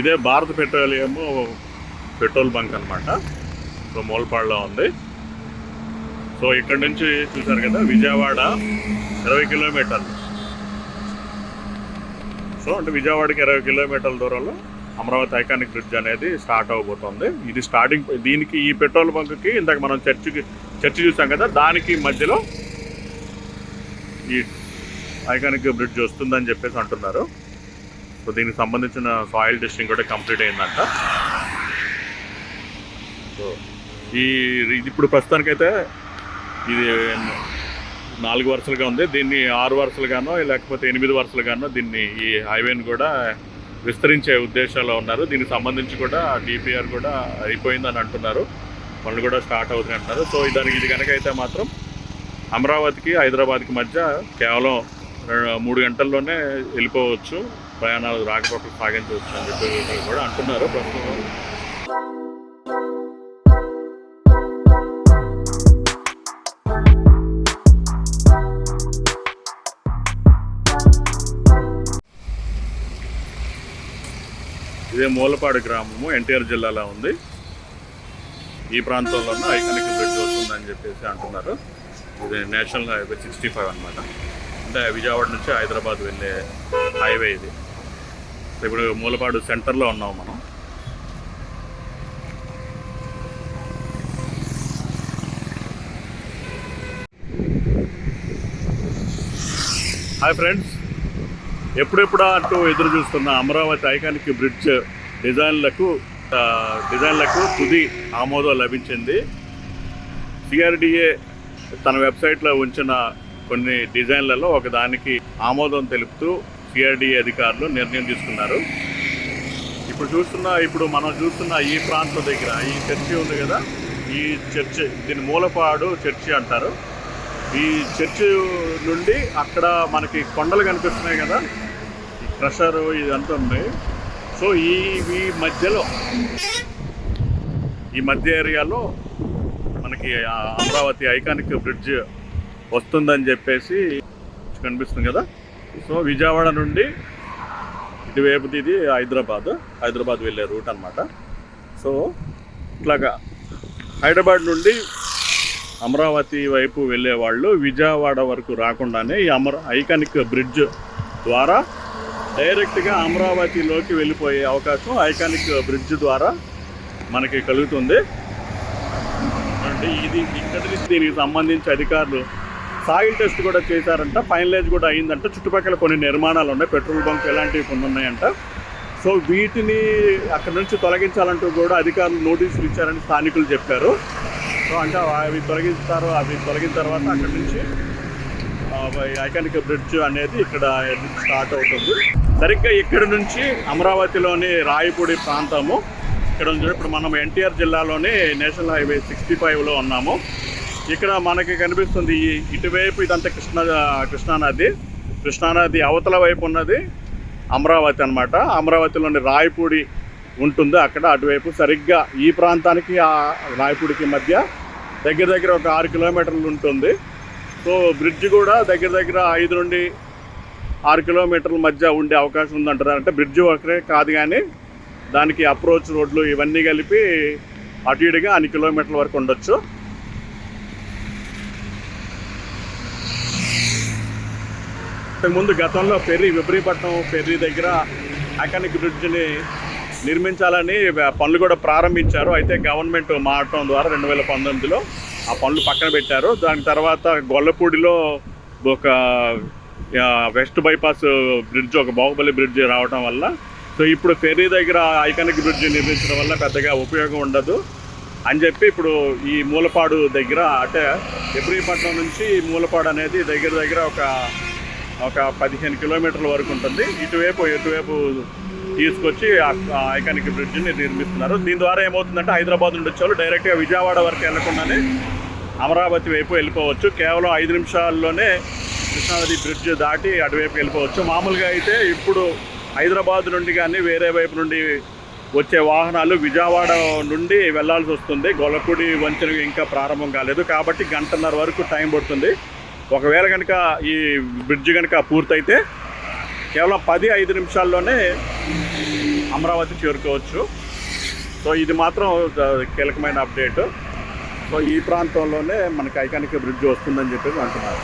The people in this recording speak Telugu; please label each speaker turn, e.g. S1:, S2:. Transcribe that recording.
S1: ఇదే భారత్ పెట్రోలియం పెట్రోల్ బంక్ అన్నమాట. సో మోల్పాడులో ఉంది. సో ఇక్కడ నుంచి చూసారు కదా విజయవాడ ఇరవై కిలోమీటర్లు. సో అంటే విజయవాడకి ఇరవై కిలోమీటర్ల దూరంలో అమరావతి ఐకానిక్ బ్రిడ్జ్ అనేది స్టార్ట్ అవబోతుంది. ఇది స్టార్టింగ్ దీనికి ఈ పెట్రోల్ బంక్కి ఇందాక మనం చర్చికి చర్చి చూసాం కదా దానికి మధ్యలో ఈ ఐకానిక్ బ్రిడ్జ్ వస్తుందని చెప్పేసి అంటున్నారు. సో దీనికి సంబంధించిన సాయిల్ టెస్టింగ్ కూడా కంప్లీట్ అయిందంట. సో ఈ ఇది ఇప్పుడు ప్రస్తుతానికైతే ఇది నాలుగు వరుసలుగా ఉంది. దీన్ని ఆరు వరుసలుగానో లేకపోతే ఎనిమిది వరుసలుగానో దీన్ని ఈ హైవేని కూడా విస్తరించే ఉద్దేశాల్లో ఉన్నారు. దీనికి సంబంధించి కూడా డిపిఆర్ కూడా అయిపోయిందని అంటున్నారు. పనులు కూడా స్టార్ట్ అవుతుంది అంటున్నారు. సో దానికి ఇది కనుక అయితే మాత్రం అమరావతికి హైదరాబాద్కి మధ్య కేవలం మూడు గంటల్లోనే వెళ్ళిపోవచ్చు. ప్రయాణాలు రాకపోకలు సాగించవచ్చు అని చెప్పి కూడా అంటున్నారు ప్రస్తుతం. ఇదే మూలపాడు గ్రామము ఎన్టీఆర్ జిల్లాలో ఉంది. ఈ ప్రాంతంలోనే ఐకానిక్ బ్రిడ్జ్ వస్తుందని చెప్పేసి అంటున్నారు. ఇది నేషనల్ హైవే సిక్స్టీ ఫైవ్ అనమాట అంటే విజయవాడ నుంచి హైదరాబాద్ వెళ్ళే హైవే ఇది. ఇప్పుడు మూలపాడు సెంటర్లో ఉన్నాం మనం. Hi friends. ఎప్పుడెప్పుడా అంటూ ఎదురు చూస్తున్న అమరావతి ఐకానిక్ బ్రిడ్జ్ డిజైన్లకు డిజైన్లకు తుది ఆమోదం లభించింది. సిఆర్డిఏ తన వెబ్సైట్లో ఉంచిన కొన్ని డిజైన్లలో ఒకదానికి ఆమోదం తెలుపుతూ సిఆర్డిఏ అధికారులు నిర్ణయం తీసుకున్నారు. ఇప్పుడు చూస్తున్న ఇప్పుడు మనం చూస్తున్న ఈ ప్రాంతం దగ్గర ఈ చర్చి ఉంది కదా ఈ చర్చి దీని మూలపాడు చర్చి అంటారు. ఈ చర్చి నుండి అక్కడ మనకి కొండలు కనిపిస్తున్నాయి కదా ఈ ఇదంతా ఉంది. సో ఈ ఈ మధ్యలో ఈ మధ్య ఏరియాలో మనకి అమరావతి ఐకానిక్ బ్రిడ్జ్ వస్తుందని చెప్పేసి కనిపిస్తుంది కదా. సో విజయవాడ నుండి ఇటువైపు ఇది హైదరాబాద్. హైదరాబాద్ వెళ్ళే రూట్ అన్నమాట. సో ఇట్లాగా హైదరాబాద్ నుండి అమరావతి వైపు వెళ్ళే వాళ్ళు విజయవాడ వరకు రాకుండానే ఈ అమర ఐకానిక్ బ్రిడ్జ్ ద్వారా డైరెక్ట్గా అమరావతిలోకి వెళ్ళిపోయే అవకాశం ఐకానిక్ బ్రిడ్జ్ ద్వారా మనకి కలుగుతుంది. అంటే ఇది ఇక్కడ నుంచి దీనికి సంబంధించి అధికారులు సాయిల్ టెస్ట్ కూడా చేశారంట ఫైనలైజ్ కూడా అయిందంట. చుట్టుపక్కల కొన్ని నిర్మాణాలు ఉన్నాయి పెట్రోల్ బంక్ ఇలాంటివి కొన్ని ఉన్నాయంట. సో వీటిని అక్కడ నుంచి తొలగించాలంటూ కూడా అధికారులు నోటీసులు ఇచ్చారని స్థానికులు చెప్పారు. సో అంటే అవి తొలగిస్తారు అవి తొలగిన తర్వాత అక్కడ నుంచి ఐకానిక్ బ్రిడ్జ్ అనేది ఇక్కడ స్టార్ట్ అవుతుంది. సరిగ్గా ఇక్కడ నుంచి అమరావతిలోని రాయపూడి ప్రాంతము ఇక్కడ ఇప్పుడు మనం ఎన్టీఆర్ జిల్లాలోని నేషనల్ హైవే సిక్స్టీ ఫైవ్లో ఉన్నాము. ఇక్కడ మనకి కనిపిస్తుంది ఇటువైపు ఇదంతా కృష్ణ కృష్ణానది. కృష్ణానది అవతల వైపు ఉన్నది అమరావతి అన్నమాట. అమరావతిలోని రాయపూడి ఉంటుంది అక్కడ అటువైపు. సరిగ్గా ఈ ప్రాంతానికి ఆ రాయపూడికి మధ్య దగ్గర దగ్గర ఒక ఆరు కిలోమీటర్లు ఉంటుంది. సో బ్రిడ్జ్ కూడా దగ్గర దగ్గర ఐదు నుండి ఆరు కిలోమీటర్ల మధ్య ఉండే అవకాశం ఉందంటారు. అంటే బ్రిడ్జ్ ఒకరే కాదు కానీ దానికి అప్రోచ్ రోడ్లు ఇవన్నీ కలిపి అటు ఇటుగా అన్ని కిలోమీటర్ల వరకు ఉండొచ్చు. ముందు గతంలో ఫెర్రీ విపరీపట్నం ఫెర్రీ దగ్గర ఐకానిక్ బ్రిడ్జ్ని నిర్మించాలని పనులు కూడా ప్రారంభించారు. అయితే గవర్నమెంట్ మారటం ద్వారా రెండు వేల పంతొమ్మిదిలో ఆ పనులు పక్కన పెట్టారు. దాని తర్వాత గొల్లపూడిలో ఒక వెస్ట్ బైపాస్ బ్రిడ్జ్ ఒక బాహుబలి బ్రిడ్జ్ రావటం వల్ల సో ఇప్పుడు ఫెర్రీ దగ్గర ఐకానిక్ బ్రిడ్జ్ నిర్మించడం వల్ల పెద్దగా ఉపయోగం ఉండదు. అని చెప్పి ఇప్పుడు ఈ మూలపాడు దగ్గర అంటే ఎబ్రీపట్నం నుంచి మూలపాడు అనేది దగ్గర దగ్గర ఒక ఒక పదిహేను కిలోమీటర్ల వరకు ఉంటుంది. ఇటువైపు ఇటువైపు తీసుకొచ్చి ఆ ఐకానిక్ బ్రిడ్జ్ని నిర్మిస్తున్నారు. దీని ద్వారా ఏమవుతుందంటే హైదరాబాద్ నుండి వచ్చేవాళ్ళు డైరెక్ట్గా విజయవాడ వరకు వెళ్ళకుండానే అమరావతి వైపు వెళ్ళిపోవచ్చు. కేవలం ఐదు నిమిషాల్లోనే కృష్ణానది బ్రిడ్జ్ దాటి అటువైపు వెళ్ళిపోవచ్చు. మామూలుగా అయితే ఇప్పుడు హైదరాబాద్ నుండి కానీ వేరే వైపు నుండి వచ్చే వాహనాలు విజయవాడ నుండి వెళ్ళాల్సి వస్తుంది. గొల్లపూడి వంచన ఇంకా ప్రారంభం కాలేదు. కాబట్టి గంటన్నర వరకు టైం పడుతుంది. ఒకవేళ కనుక ఈ బ్రిడ్జ్ కనుక పూర్తయితే కేవలం పది ఐదు నిమిషాల్లోనే అమరావతి చేరుకోవచ్చు. సో ఇది మాత్రం కీలకమైన అప్డేట్. సో ఈ ప్రాంతంలోనే మనకి ఐకానిక్ బ్రిడ్జ్ వస్తుందని చెప్పేసి అంటున్నారు.